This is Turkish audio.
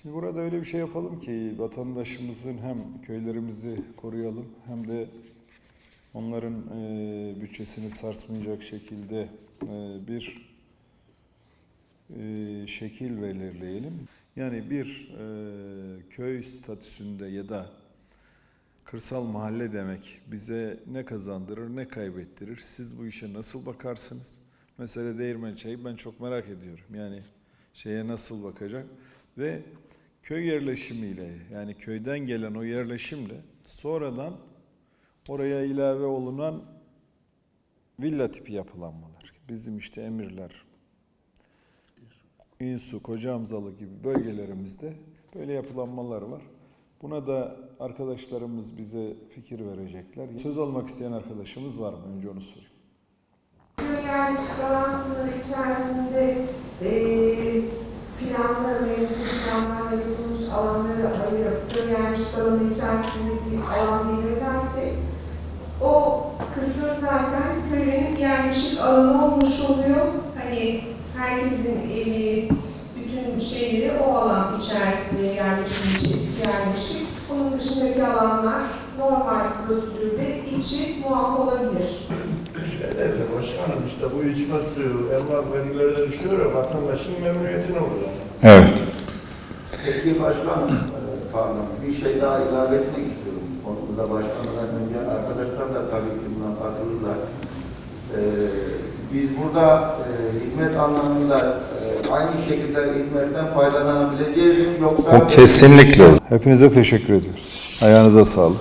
Şimdi burada öyle bir şey yapalım ki vatandaşımızın hem köylerimizi koruyalım hem de onların e, bütçesini sarsmayacak şekilde e, bir e, şekil belirleyelim. Yani bir e, köy statüsünde ya da kırsal mahalle demek bize ne kazandırır ne kaybettirir? Siz bu işe nasıl bakarsınız? Mesela değirmen çayı ben çok merak ediyorum. Yani şeye nasıl bakacak? Ve köy yerleşimiyle yani köyden gelen o yerleşimle sonradan oraya ilave olunan villa tipi yapılanmalar. Bizim işte emirler, İnsu, Kocaamzalı gibi bölgelerimizde böyle yapılanmalar var. Buna da arkadaşlarımız bize fikir verecekler. Söz almak isteyen arkadaşımız var mı? Önce onu sorayım. Yerleşik alanı içerisinde bir alan belirlersek o kısım zaten köyün yerleşik alanı olmuş oluyor. Hani herkesin evi, bütün şeyleri o alan içerisinde yerleşmiş, yerleşik. Onun dışındaki alanlar normal prosedürde içi muaf olabilir. Evet başkanım işte bu içme suyu emlak vergilerine düşüyor ya vatandaşın memnuniyetine olur. Evet. Peki başkanım, pardon, bir şey daha ilave etmek istiyorum. Konumuza başlamadan önce arkadaşlar da tabii ki buna katılırlar. E, biz burada e, hizmet anlamında e, aynı şekilde hizmetten faydalanabileceğiz mi yoksa... O kesinlikle. Hepinize teşekkür ediyoruz. Ayağınıza sağlık.